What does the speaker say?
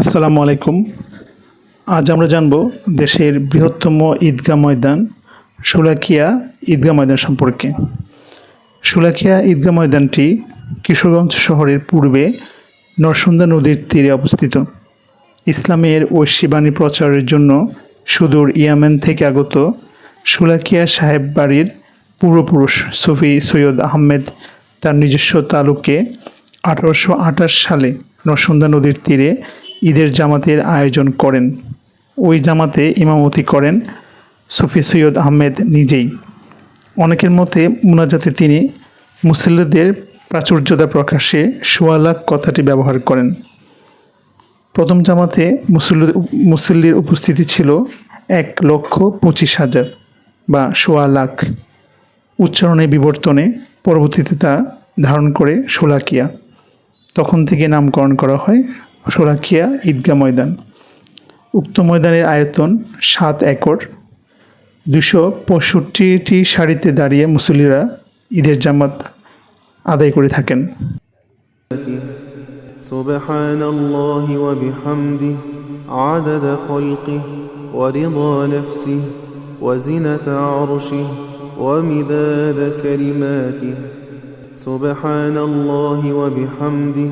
আসসালামু আলাইকুম। আজ আমরা জানব দেশের বৃহত্তম ঈদগাহ ময়দান শোলাকিয়া ঈদগাহ ময়দান সম্পর্কে। শোলাকিয়া ঈদগাহ ময়দানটি কিশোরগঞ্জ শহরের পূর্বে নরসুন্দা নদীর তীরে অবস্থিত। ইসলামের ঐশী প্রচারের জন্য সুদূর ইয়ামেন থেকে আগত শোলাকিয়া সাহেব বাড়ির পূর্বপুরুষ সফি সৈয়দ আহমেদ তার নিজস্ব তালুকে আঠারোশো আঠাশ সালে নরসুন্দা নদীর তীরে ঈদের জামাতের আয়োজন করেন। ওই জামাতে ইমামতি করেন সুফি সৈয়দ আহমেদ নিজেই। অনেকের মতে মুনাজাতে তিনি মুসল্লিদের প্রাচুর্যতা প্রকাশে সোয়া লাখ কথাটি ব্যবহার করেন। প্রথম জামাতে মুসল্লি, মুসল্লির উপস্থিতি ছিল এক লক্ষ পঁচিশ হাজার বা সোয়া লাখ। উচ্চারণে বিবর্তনে পরবর্তীতে তা ধারণ করে শোলাকিয়া। তখন থেকে নামকরণ করা হয় শোলাকিয়া ঈদগাহ ময়দান উক্ত ময়দানের আয়তন সাত একর দুশো পঁয়ষট্টিটি সারিতে দাঁড়িয়ে মুসল্লিরা ঈদের জামাত আদায় করে থাকেন سبحان الله وبحمده عدد خلقه ورضا نفسه وزنة عرشه ومداد كلماته سبحان الله وبحمده